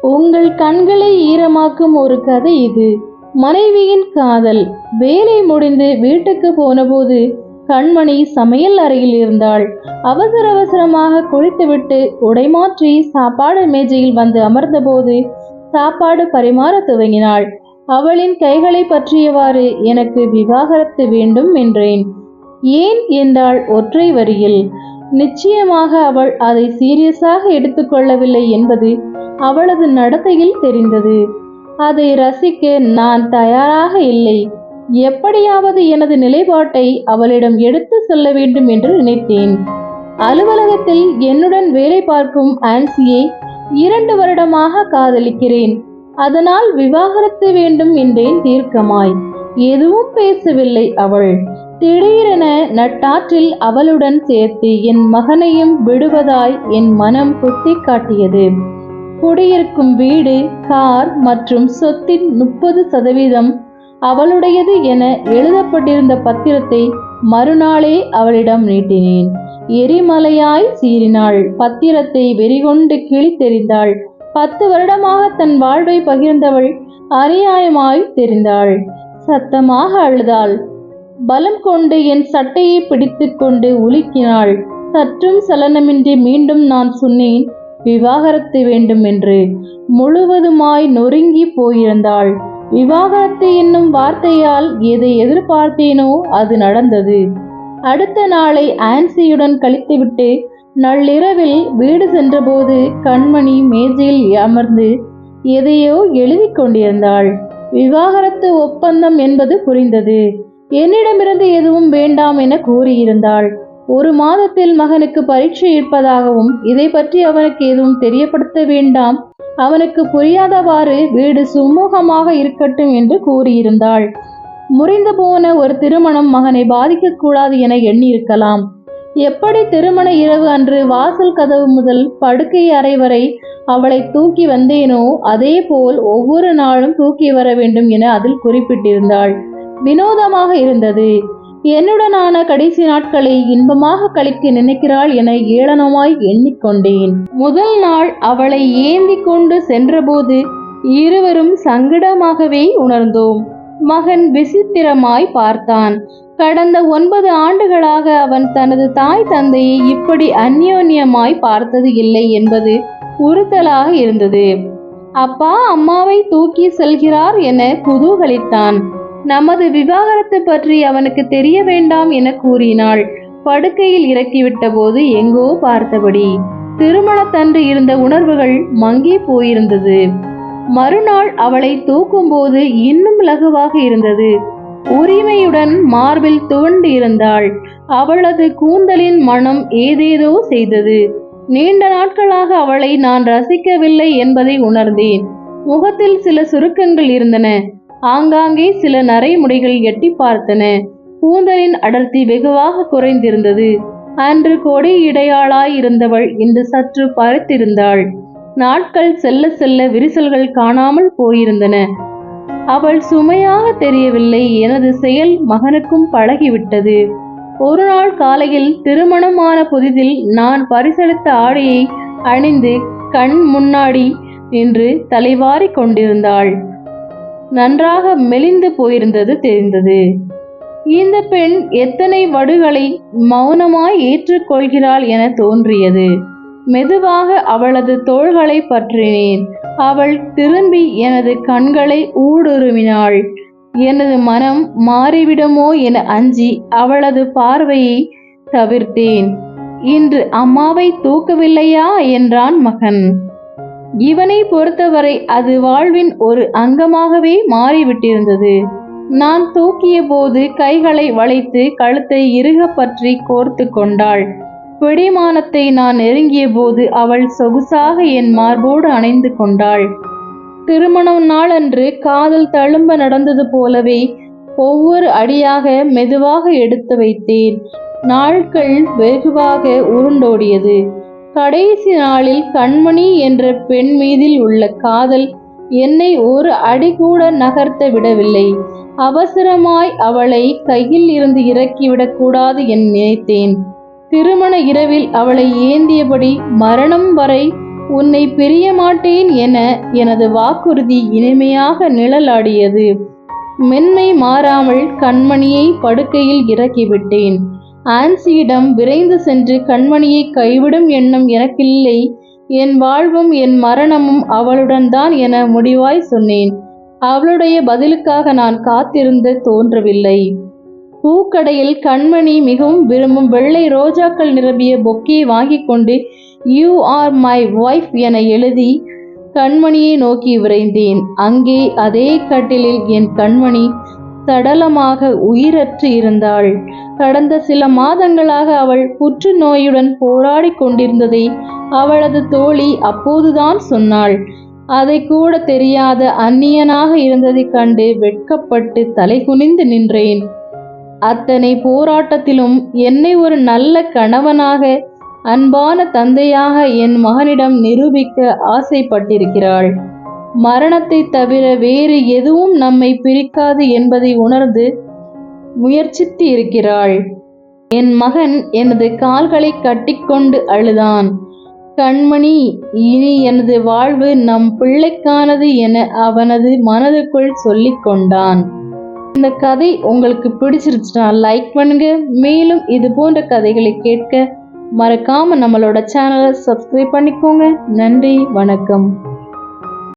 உங்கள் கண்களை ஈரமாக்கும் ஒரு கதை இது. மனைவியின் காதல். வேலை முடிந்து வீட்டுக்கு போனபோது கண்மணி சமையல் அறையில் இருந்தாள். அவசர அவசரமாக குளித்துவிட்டு உடை மாற்றி சாப்பாடு மேஜையில் வந்து அமர்ந்தபோது சாப்பாடு பரிமாற துவங்கினாள். அவளின் கைகளை பற்றியவாறு எனக்கு விவாகரத்து வேண்டும் என்றேன். ஏன்? என்றாள் ஒற்றை வரியில். நிச்சயமாக அவள் அதை சீரியஸாக எடுத்துக்கொள்ளவில்லை என்பது அவளது நடத்தையில் தெரிந்தது. அதை ரசிக்க நான் தயாராக இல்லை. எப்படியாவது எனது நிலைப்பாட்டை அவளிடம் எடுத்து சொல்ல வேண்டும் என்று நினைத்தேன். அலுவலகத்தில் என்னுடன் வேலை பார்க்கும் ஆன்சியை இரண்டு வருடமாக காதலிக்கிறேன். அதனால் விவாகரத்து வேண்டும் என்றேன் தீர்க்கமாய். எதுவும் பேசவில்லை அவள். திடீரென நட்டாற்றில் அவளுடன் சேர்த்து என் மகனையும் விடுவதாய் என் மனம் குத்தி காட்டியது குடியிருக்கும் வீடு கார் மற்றும் சொத்தின் முப்பது சதவீதம் அவளுடையது என எழுதப்பட்டிருந்த பத்திரத்தை மறுநாளே அவளிடம் நீட்டினேன். எரிமலையாய் சீறினாள். பத்திரத்தை வெறிகொண்டு கிழித்தெறிந்தாள். பத்து வருடமாக தன் வாழ்வை பகிர்ந்தவள் அநியாயமாய் தெரிந்தாள். சத்தமாக அழுதாள். பலம் கொண்டு என் சட்டையை பிடித்து கொண்டு உலுக்கினாள். சற்றும் சலனமின்றி மீண்டும் நான் சொன்னேன் விவாகரத்து வேண்டும் என்று. முழுவதுமாய் நொறுங்கி போயிருந்தாள். விவாகரத்து என்னும் வார்த்தையால் எதை எதிர்பார்த்தேனோ அது நடந்தது. அடுத்த நாளை ஆன்சியுடன் கழித்துவிட்டு நள்ளிரவில் வீடு சென்றபோது கண்மணி மேஜையில் அமர்ந்து எதையோ எழுதி கொண்டிருந்தாள். விவாகரத்து ஒப்பந்தம் என்பது புரிந்தது. என்னிடமிருந்து எதுவும் வேண்டாம் என கூறியிருந்தாள். ஒரு மாதத்தில் மகனுக்கு பரீட்சை இருப்பதாகவும் இதை பற்றி அவனுக்கு எதுவும் தெரியப்படுத்த வேண்டாம். அவனுக்கு புரியாதவாறு வீடு சுமூகமாக இருக்கட்டும் என்று கூறியிருந்தாள். முறிந்து போன ஒரு திருமணம் மகனை பாதிக்கக்கூடாது என எண்ணியிருக்கலாம். எப்படி திருமண இரவு அன்று வாசல் கதவு முதல் படுக்கை அறை வரை அவளை தூக்கி வந்தேனோ அதே போல் ஒவ்வொரு நாளும் தூக்கி வர வேண்டும் என அதில் குறிப்பிட்டிருந்தாள். வினோதமாக இருந்தது. என்னுடனான கடைசி நாட்களை இன்பமாக கழிக்க நினைக்கிறாள் என ஏளனமாய் எண்ணிக்கொண்டேன். முதல் நாள் அவளை ஏந்தி கொண்டு சென்றபோது இருவரும் சங்கடமாகவே உணர்ந்தோம். மகன் விசித்திரமாய் பார்த்தான். கடந்த ஒன்பது ஆண்டுகளாக அவன் தனது தாய் தந்தையை இப்படி அந்யோன்யமாய் பார்த்தது இல்லை என்பது உறுத்தலாக இருந்தது. அப்பா அம்மாவை தூக்கி செல்கிறார் என குதூகலித்தான். நமது விவாகரத்து பற்றி அவனுக்கு தெரிய வேண்டாம் என கூறினாள். படுக்கையில் இறக்கிவிட்ட போது எங்கோ பார்த்தபடி திருமணத்தன்று இருந்த உணர்வுகள் மங்கி போயிருந்தது. மறுநாள் அவளை தூக்கும்போது இன்னும் லகுவாக இருந்தது. உரிமையுடன் மார்பில் துவண்டு இருந்தாள். அவளது கூந்தலின் மனம் ஏதேதோ செய்தது. நீண்ட நாட்களாக அவளை நான் ரசிக்கவில்லை என்பதை உணர்ந்தேன். முகத்தில் சில சுருக்கங்கள் இருந்தன. ஆங்காங்கே சில நரைமுடைகள் எட்டி பார்த்தன. கூந்தலின் அடர்த்தி வெகுவாக குறைந்திருந்தது. அன்று கொடி இடையாளாயிருந்தவள் இன்று சற்று பருத்திருந்தாள் நாட்கள் செல்ல செல்ல விரிசல்கள் காணாமல் போயிருந்தன. அவள் சுமையாக தெரியவில்லை. எனது செயல் மகனுக்கும் பழகிவிட்டது. ஒரு நாள் காலையில் திருமணமான புதிதில் நான் பரிசளித்த ஆடையை அணிந்து கண் முன்னாடி நின்று தலைவாரிக் கொண்டிருந்தாள். நன்றாக மெலிந்து போயிருந்தது தெரிந்தது. இந்த பெண் எத்தனை வடுகளை மௌனமாய் ஏற்றுக்கொள்கிறாள் என தோன்றியது. மெதுவாக அவளது தோள்களை பற்றினேன். அவள் திரும்பி எனது கண்களை ஊடுருவினாள். எனது மனம் மாறிவிடுமோ என அஞ்சி அவளது பார்வையை தவிர்த்தேன். இன்று அம்மாவை தூக்கவில்லையா? என்றான் மகன். இவனை பொறுத்தவரை அது வாழ்வின் ஒரு அங்கமாகவே மாறிவிட்டிருந்தது. நான் தூக்கிய போது கைகளை வளைத்து கழுத்தை இறுக பற்றி கோர்த்து கொண்டாள். பிடிமானத்தை நான் நெருங்கிய போது அவள் சொகுசாக என் மார்போடு அணைந்து கொண்டாள். திருமணம் நாளன்று காதல் தழும்ப நடந்தது போலவே ஒவ்வொரு அடியாக மெதுவாக எடுத்து வைத்தேன். நாட்கள் வெகுவாக உருண்டோடியது. கடைசி நாளில் கண்மணி என்ற பெண் மீதில் உள்ள காதல் என்னை ஒரு அடி கூட நகர்த்த விடவில்லை. அவசரமாய் அவளை கையில் இருந்து இறக்கிவிடக் கூடாது என் நினைத்தேன். திருமண இரவில் அவளை ஏந்தியபடி மரணம் வரை உன்னை பிரிய மாட்டேன் என எனது வாக்குறுதி இனிமையாக நிழலாடியது. மென்மை மாறாமல் கண்மணியை படுக்கையில் இறக்கிவிட்டேன். ஆன்சியிடம் விரைந்து சென்று கண்மணியை கைவிடும் எண்ணம் எனக்கில்லை. என் வாழ்வும் என் மரணமும் அவளுடன் தான் என முடிவாய் சொன்னேன். அவளுடைய பதிலுக்காக நான் காத்திருந்த தோன்றவில்லை. பூக்கடையில் கண்மணி மிகவும் விரும்பும் வெள்ளை ரோஜாக்கள் நிரம்பிய பொக்கையை வாங்கிக் கொண்டு யூ ஆர் மை ஒய்ஃப் என எழுதி கண்மணியை நோக்கி விரைந்தேன். அங்கே அதே கட்டிலில் என் கண்மணி சடலமாக உயிரற்று இருந்தாள். கடந்த சில மாதங்களாக அவள் புற்றுநோயுடன் போராடி கொண்டிருந்ததை அவளது தோழி அப்போதுதான் சொன்னாள். அதை கூட தெரியாத அந்நியனாக இருந்ததைக் கண்டு வெட்கப்பட்டு தலைகுனிந்து நின்றேன். அத்தனை போராட்டத்திலும் என்னை ஒரு நல்ல கணவனாக அன்பான தந்தையாக என் மகனிடம் நிரூபிக்க ஆசைப்பட்டிருக்கிறாள். மரணத்தை தவிர வேறு எதுவும் நம்மை பிரிக்காது என்பதை உணர்ந்து முயற்சித்து இருக்கிறாள் என் மகன் எனது கால்களை கட்டிக்கொண்டு அழுதான். கண்மணி இனி எனது வாழ்வு நம் பிள்ளைக்கானது என அவனது மனதுக்குள் சொல்லிக் கொண்டான். இந்த கதை உங்களுக்கு பிடிச்சிருச்சுன்னா லைக் பண்ணுங்க. மேலும் இது போன்ற கதைகளை கேட்க மறக்காம நம்மளோட சேனலை சப்ஸ்கிரைப் பண்ணிக்கோங்க. நன்றி வணக்கம்.